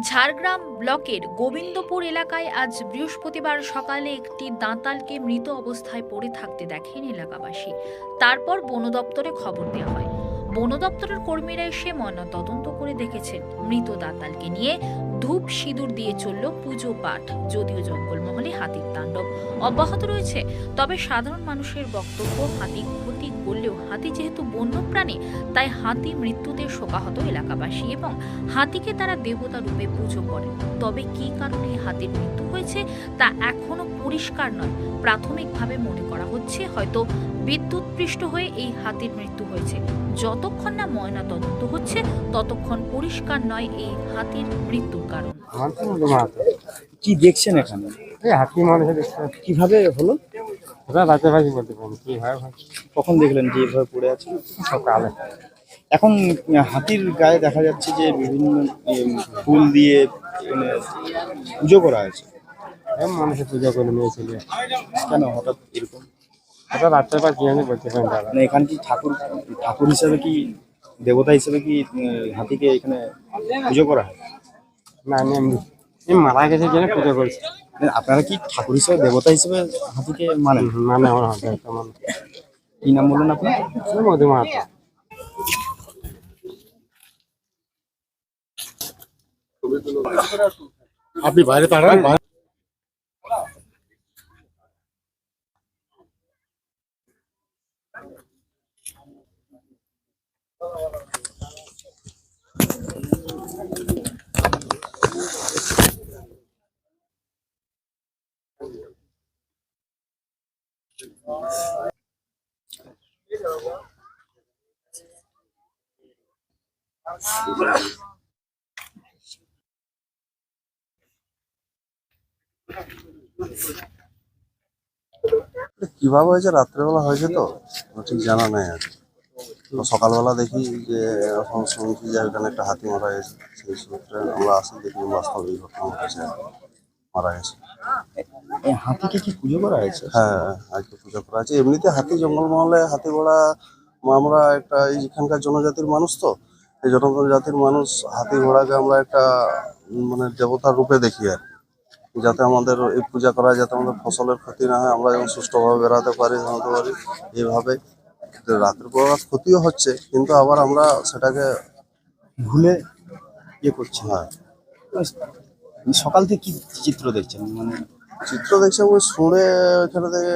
ঝাড়গ্রাম ব্লকের গোবিন্দপুর এলাকায় আজ বৃহস্পতিবার সকালে একটি দাঁতালকে মৃত অবস্থায় পড়ে থাকতে দেখেন এলাকাবাসী। তারপর বন দপ্তরে খবর দেওয়া হয়। বন দপ্তরের কর্মীরা এসে ময়না তদন্ত করে দেখেছেন মৃত দাঁতালকে নিয়ে ধূপ সিঁদুর দিয়ে চলল পুজো পাঠ। যদিও জঙ্গলমহলে হাতির তাণ্ডব অব্যাহত রয়েছে, তবে সাধারণ মানুষের বক্তব্য হাতি ক্ষতি করলেও হাতি যেহেতু বন্য প্রাণী তাই হাতি মৃত্যুতে শোকাহত এলাকাবাসী এবং হাতিকে তারা দেবতা রূপে পুজো করেন। তবে কী কারণে হাতির মৃত্যু হয়েছে তা এখনও পরিষ্কার নয়। প্রাথমিকভাবে মনে করা হচ্ছে হয়তো বিদ্যুৎ বিদ্যুৎপৃষ্ট হয়ে এই হাতির মৃত্যু হয়েছে। যতক্ষণ না ময়না তদন্ত হচ্ছে ততক্ষণ পরিষ্কার নয় এই হাতির মৃত্যুর কারণ। কি দেখছেন এখানে? এই হাতি মানুষের কীভাবে হলো? ওরা রাতে বাজি করতে পারেন। কি হয়? ভাই কখন দেখলেন যে এভাবে পড়ে আছে? সকালে। এখন হাতির গায়ে দেখা যাচ্ছে যে বিভিন্ন ফুল দিয়ে মানে পুজো করা আছে এই মানুষের পূজা করে মেয়ে ছেলে কেন হঠাৎ এরকম? রাত্রে বা আমি বলতে পারেন দাদা। মানে এখানে কি ঠাকুর ঠাকুর হিসাবে কি দেবতা হিসেবে কি উম, হাতিকে এখানে পুজো করা হয়? না আমি এমনি। এই মারা গেছে জন্য পুজো করছে। মানে আপনারা কি ঠাকুর হিসেবে দেবতা হিসেবে হাতিকে মানেন মানে আমার হাতে একটা মানে কি নাম বললেন আপনার মধু মাহাতো। আপনি বাইরে দাঁড়ান কীভাবে হয়েছে? রাত্রেবেলা হয়েছে তো? ঠিক জানা নাই আর তো সকালবেলা দেখি যে এখন শুনছি যে এখানে একটা হাতি মারা গেছে। সেই সূত্রে আমরা আসি দেখি বাস্তব এই ঘটনা ঘটেছে মারা গেছে। এই হাতিকে কি পুজো করা হয়েছে? হ্যাঁ আজকে পুজো করা আছে এমনিতে হাতি জঙ্গলমহলে হাতি ঘোড়া আমরা একটা এই এখানকার জনজাতির মানুষ তো এই জনজাতির মানুষ হাতি ঘোড়াকে আমরা একটা মানে দেবতার রূপে দেখি আর। যাতে আমাদের এই পূজা করা যাতে আমাদের ফসলের ক্ষতি না হয় আমরা যেমন সুষ্ঠুভাবে বেড়াতে পারি জানাতে পারি এইভাবে রাতের পর রাত ক্ষতিও হচ্ছে কিন্তু আবার আমরা সেটাকে ভুলে ইয়ে করছে। হ্যাঁ। সকাল থেকে কি চিত্র দেখছেন? মানে চিত্র দেখছি ওই শুনে ওইখানে থেকে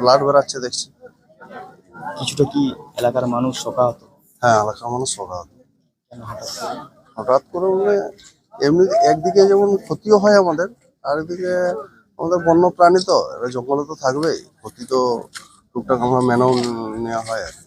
ব্লাড বেরাচ্ছে দেখছি। কিছুটা কি এলাকার মানুষ শোকাহত? হ্যাঁ এলাকার মানুষ কেন হঠাৎ করে? মানে এমনি একদিকে যেমন ক্ষতিও হয় আমাদের আর এদিকে আমাদের বন্য প্রাণী তো জঙ্গলে তো থাকবেই ক্ষতি তো টুকটাক আমরা মেনেও নেওয়া হয় আর কি।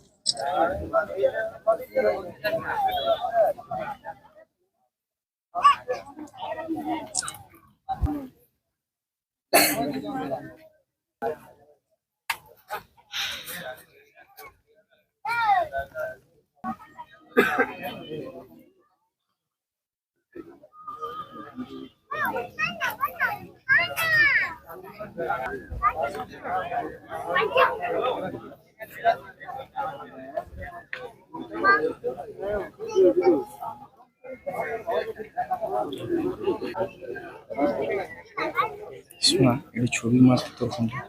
শোনা একটু ছবি মাত্র তোর ফোনটা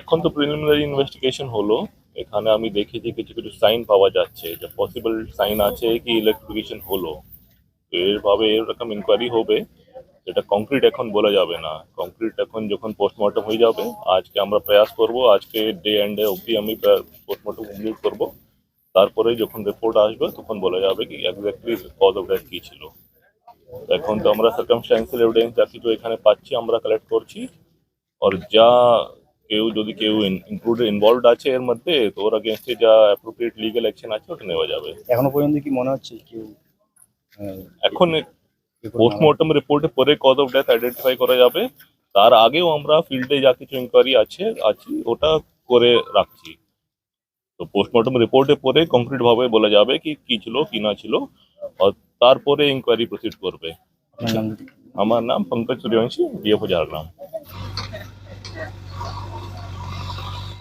এখন তো প্রিলিমিনারি ইনভেস্টিগেশন হলো। এখানে আমি দেখি যে কিছু কিছু সাইন পাওয়া যাচ্ছে। যে পসিবল সাইন আছে কি ইলেকট্রিফিকেশন হলো। এরভাবে এরকম ইনকোয়ারি হবে। যেটা কংক্রিট এখন বলা যাবে না। কংক্রিট এখন যখন পোস্টমর্টম হয়ে যাবে, আজকে আমরা প্রয়াস করব। আজকে ডে অ্যান্ড ডে অবধি আমি পোস্টমর্টম কমপ্লিট করব। তারপরে যখন রিপোর্ট আসবে, তখন বলা যাবে কি এক্স্যাক্টলি কজ অফ ডেথ কী ছিল। এখন তো আমরা সার্কামস্ট্যান্সিয়াল এভিডেন্স যা কিছু এখানে পাচ্ছি আমরা কালেক্ট করছি। আর যা কেউ যদি কেউ ইনক্লুডেড ইনভলভড আছে এর মধ্যে তো ওর আগেনস্টে যা অ্যাপ্রোপ্রিয়েট লিগ্যাল অ্যাকশন আছে ওটা নেওয়া যাবে। এখনও পর্যন্ত কি মনে হচ্ছে কেউ এখন পোস্টমর্টম রিপোর্টে পরে কজ অফ ডেথ আইডেন্টিফাই করা যাবে। তার আগেও আমরা ফিল্ডে যা কিছু ইনকোয়ারি আছে আছে ওটা করে রাখছি। তো পোস্টমর্টম রিপোর্টে পরে কংক্রিট ভাবে বলা যাবে কি কি ছিল কি না ছিল। আর তারপরে ইনকোয়ারি প্রসিড করবে। আমার নাম পঙ্কজ সূর্যবংশী ডিএফও ঝাড়গ্রাম